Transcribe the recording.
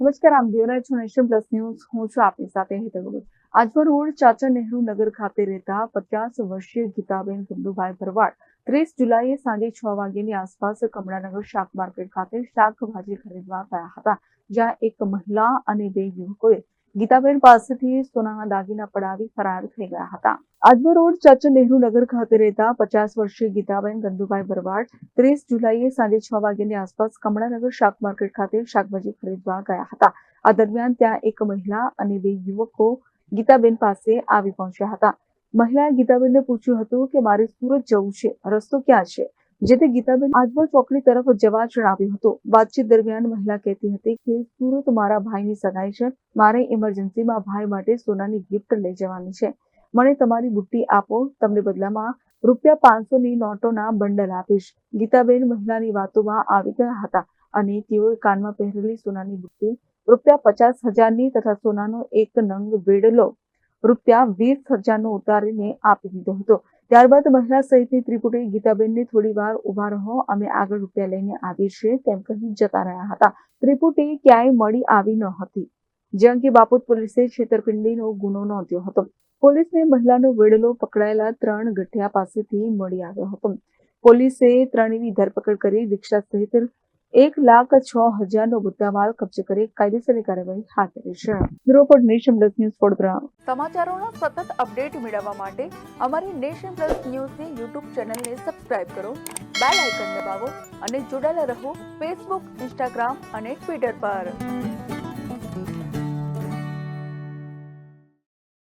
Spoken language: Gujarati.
નમસ્કાર, આમ દેવરાજ નેશન પ્લસ ન્યૂઝ. હું છું આપની સાથે હેતલ આજવા રોડ ચાચા નહેરુ નગર ખાતે રહેતા પચાસ વર્ષીય ગીતાબેન ગંદુભાઈ ભરવાડ ત્રીસ જુલાઈએ સાંજે છ વાગ્યાની આસપાસ કમળાનગર શાક માર્કેટ ખાતે શાકભાજી ખરીદવા ગયા હતા, જ્યાં એક મહિલા અને બે યુવકોએ ગીતાબેન પાસેથી સોનાના દાગીના પડાવી ફરાર થઈ ગયા હતા. આજવા રોડ ચાચા નહેરુ નગર ખાતે રહેતા પચાસ વર્ષીય ગીતાબેન ગંદુભાઈ ભરવાડ ત્રીસ જુલાઈએ સાંજે છ વાગ્યાની આસપાસ કમળાનગર શાક માર્કેટ ખાતે શાકભાજી ખરીદવા ગયા હતા. આ દરમિયાન ત્યાં એક મહિલા અને બે યુવકો ગીતાબેન પાસે આવી પહોંચ્યા હતા. મહિલાએ ગીતાબેનને પૂછ્યું હતું કે, મારે સુરત જવું છે. રસ્તો ક્યાં છે? જેથી ગીતાબેન આજવા ચોકડી તરફ જવા જણાવ્યું હતું. વાતચીત દરમિયાન મહિલા કહેતી હતી કે સુરત મારા ભાઈની સગાઈ છે. મારે ઇમરજન્સીમાં ભાઈ માટે સોનાની ગિફ્ટ લઈ જવાની છે. મને તમારી બુટ્ટી આપો. તમને બદલામાં રૂપિયા પાંચસો ની નોટોના બંડલ આપીશ. ગીતાબેન મહિલાની વાતોમાં આવી ગયા હતા અને તેઓએ કાનમાં પહેરેલી સોનાની બુટ્ટી, રૂપિયા પચાસ હજારની તથા સોનાનો એક નંગ વેડલો, રૂપિયા વીસ હજારનો ઉતારીને આપી દીધો હતો. ત્યારબાદ મહિલા સહિતની ત્રિપુટી ગીતાબેનને થોડી વાર ઊભા રહો, અમે આગળ રૂપિયા લઈને આવીએ છીએ, તેમ કહી જતા રહ્યા હતા. ત્રિપુટી ક્યાંય મળી આવી ન હતી. જે અંગે બાપોદ પોલીસે છેતરપિંડીનો ગુનો નોંધ્યો હતો. પોલીસને મહિલાનો વેડલો પકડાયેલા ત્રણ ગઠિયા પાસેથી મળી આવ્યો હતો. પોલીસે ત્રણેયની ધરપકડ કરી, રિક્ષા સહિત એક લાખ છ હજારનો મુદ્દામાલ કબજે કરી કાયદેસરની કાર્યવાહી હાથ ધરી છે. Bureau Nation Plus News Vadodara. સમાચારોના સતત અપડેટ મેળવવા માટે અમારી નેશન પ્લસ ન્યૂઝની યુટ્યુબ ચેનલને સબસ્ક્રાઇબ કરો, બેલ આઇકન દબાવો અને જોડાયેલા રહો ફેસબુક, ઇન્સ્ટાગ્રામ અને ટ્વિટર પર.